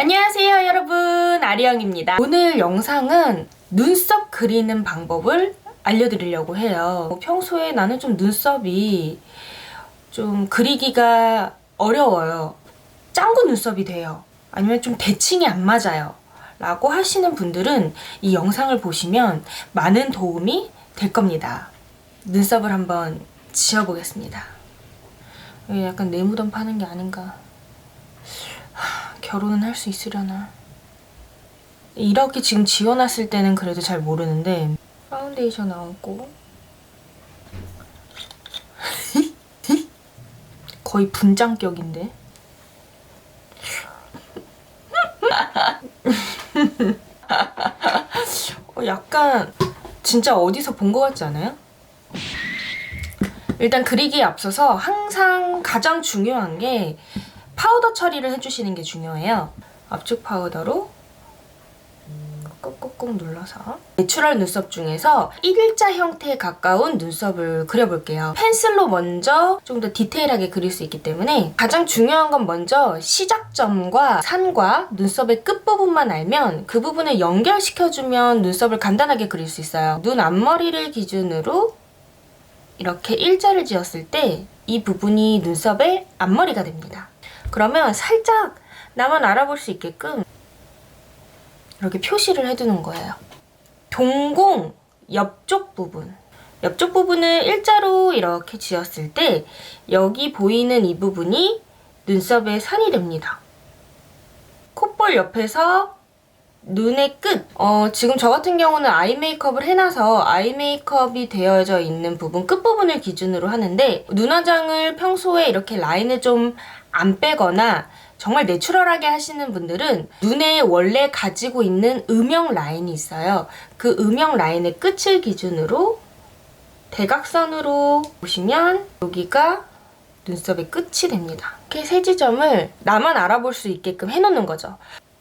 안녕하세요 여러분. 아리영입니다. 오늘 영상은 눈썹 그리는 방법을 알려드리려고 해요. 평소에 나는 좀 눈썹이 좀 그리기가 어려워요. 짱구 눈썹이 돼요. 아니면 좀 대칭이 안 맞아요. 라고 하시는 분들은 이 영상을 보시면 많은 도움이 될 겁니다. 눈썹을 한번 지어보겠습니다. 약간 내무덤 파는 게 아닌가 결혼은 할 수 있으려나? 이렇게 지금 지워놨을 때는 그래도 잘 모르는데 파운데이션 나오고 거의 분장격인데 어, 약간 진짜 어디서 본 것 같지 않아요? 일단 그리기에 앞서서 항상 가장 중요한 게 파우더 처리를 해주시는 게 중요해요. 압축 파우더로 꾹꾹꾹 눌러서 내추럴 눈썹 중에서 일자 형태에 가까운 눈썹을 그려볼게요. 펜슬로 먼저 좀 더 디테일하게 그릴 수 있기 때문에 가장 중요한 건 먼저 시작점과 산과 눈썹의 끝부분만 알면 그 부분을 연결시켜주면 눈썹을 간단하게 그릴 수 있어요. 눈 앞머리를 기준으로 이렇게 일자를 지었을 때 이 부분이 눈썹의 앞머리가 됩니다. 그러면 살짝 나만 알아볼 수 있게끔 이렇게 표시를 해두는 거예요. 동공 옆쪽 부분. 옆쪽 부분을 일자로 이렇게 지었을 때 여기 보이는 이 부분이 눈썹의 산이 됩니다. 콧볼 옆에서 눈의 끝. 어, 지금 저 같은 경우는 아이 메이크업을 해놔서 아이 메이크업이 되어져 있는 부분 끝부분을 기준으로 하는데 눈화장을 평소에 이렇게 라인을 좀 안 빼거나 정말 내추럴하게 하시는 분들은 눈에 원래 가지고 있는 음영 라인이 있어요. 그 음영 라인의 끝을 기준으로 대각선으로 보시면 여기가 눈썹의 끝이 됩니다. 이렇게 세 지점을 나만 알아볼 수 있게끔 해놓는 거죠.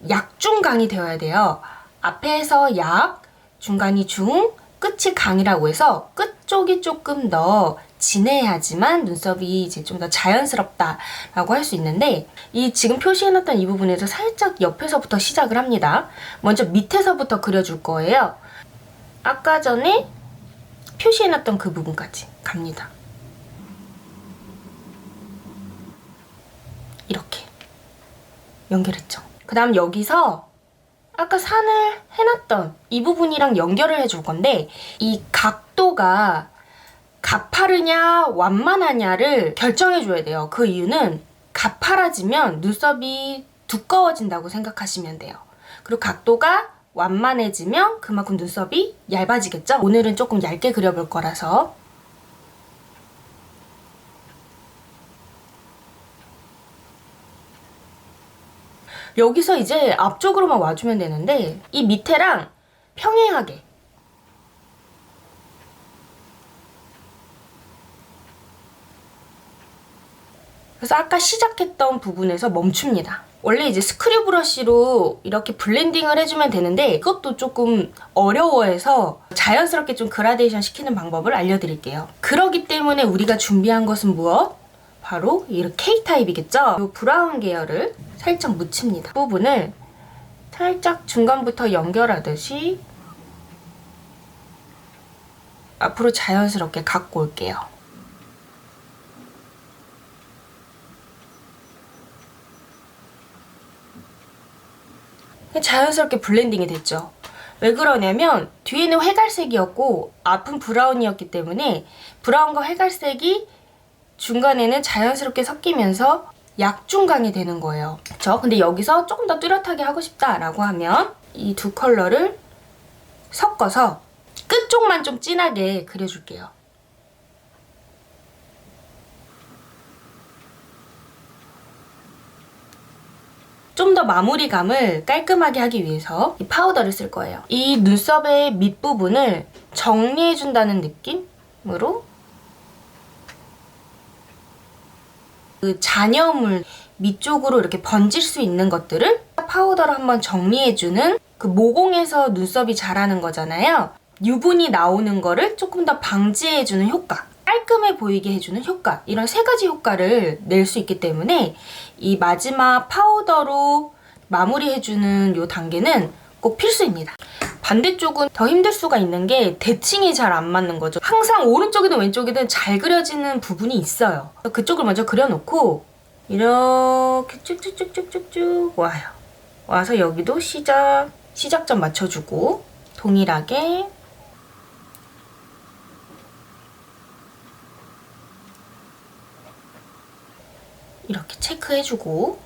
약중강이 되어야 돼요. 앞에서 약, 중간이 중, 끝이 강이라고 해서 끝 쪽이 조금 더 진해야지만 눈썹이 이제 좀 더 자연스럽다라고 할 수 있는데 이 지금 표시해놨던 이 부분에서 살짝 옆에서부터 시작을 합니다. 먼저 밑에서부터 그려줄 거예요. 아까 전에 표시해놨던 그 부분까지 갑니다. 이렇게 연결했죠. 그 다음 여기서 아까 산을 해놨던 이 부분이랑 연결을 해줄 건데 이 각도가 가파르냐 완만하냐를 결정해 줘야 돼요. 그 이유는 가파라지면 눈썹이 두꺼워진다고 생각하시면 돼요. 그리고 각도가 완만해지면 그만큼 눈썹이 얇아지겠죠? 오늘은 조금 얇게 그려볼 거라서 여기서 이제 앞쪽으로만 와주면 되는데 이 밑에랑 평행하게 그래서 아까 시작했던 부분에서 멈춥니다. 원래 이제 스크류 브러쉬로 이렇게 블렌딩을 해주면 되는데 이것도 조금 어려워해서 자연스럽게 좀 그라데이션 시키는 방법을 알려드릴게요. 그러기 때문에 우리가 준비한 것은 무엇? 바로 이 K타입이겠죠? 이 브라운 계열을 살짝 묻힙니다. 부분을 살짝 중간부터 연결하듯이 앞으로 자연스럽게 갖고 올게요. 자연스럽게 블렌딩이 됐죠. 왜 그러냐면 뒤에는 회갈색이었고 앞은 브라운이었기 때문에 브라운과 회갈색이 중간에는 자연스럽게 섞이면서 약중강이 되는 거예요. 저 근데 여기서 조금 더 뚜렷하게 하고 싶다라고 하면 이 두 컬러를 섞어서 끝쪽만 좀 진하게 그려줄게요. 좀 더 마무리감을 깔끔하게 하기 위해서 이 파우더를 쓸 거예요. 이 눈썹의 밑부분을 정리해준다는 느낌으로 그 잔여물 밑쪽으로 이렇게 번질 수 있는 것들을 파우더로 한번 정리해주는 그 모공에서 눈썹이 자라는 거잖아요. 유분이 나오는 거를 조금 더 방지해주는 효과. 깔끔해 보이게 해주는 효과. 이런 세 가지 효과를 낼 수 있기 때문에 이 마지막 파우더로 마무리해주는 요 단계는 꼭 필수입니다. 반대쪽은 더 힘들 수가 있는 게 대칭이 잘 안 맞는 거죠. 항상 오른쪽이든 왼쪽이든 잘 그려지는 부분이 있어요. 그쪽을 먼저 그려놓고 이렇게 쭉쭉쭉쭉쭉쭉 와요. 와서 여기도 시작, 시작점 맞춰주고 동일하게 이렇게 체크해주고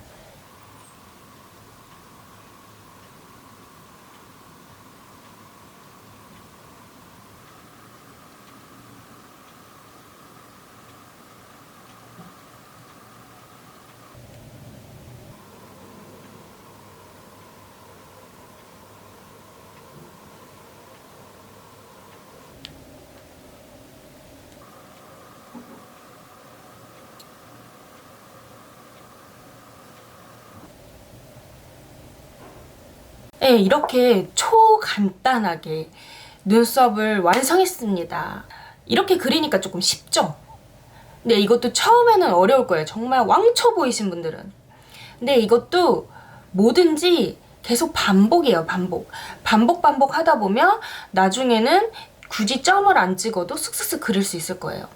네, 이렇게 초간단하게 눈썹을 완성했습니다. 이렇게 그리니까 조금 쉽죠? 근데 이것도 처음에는 어려울 거예요. 정말 왕초 보이신 분들은. 근데 이것도 뭐든지 계속 반복이에요, 반복. 반복, 반복 하다 보면 나중에는 굳이 점을 안 찍어도 슥슥슥 그릴 수 있을 거예요.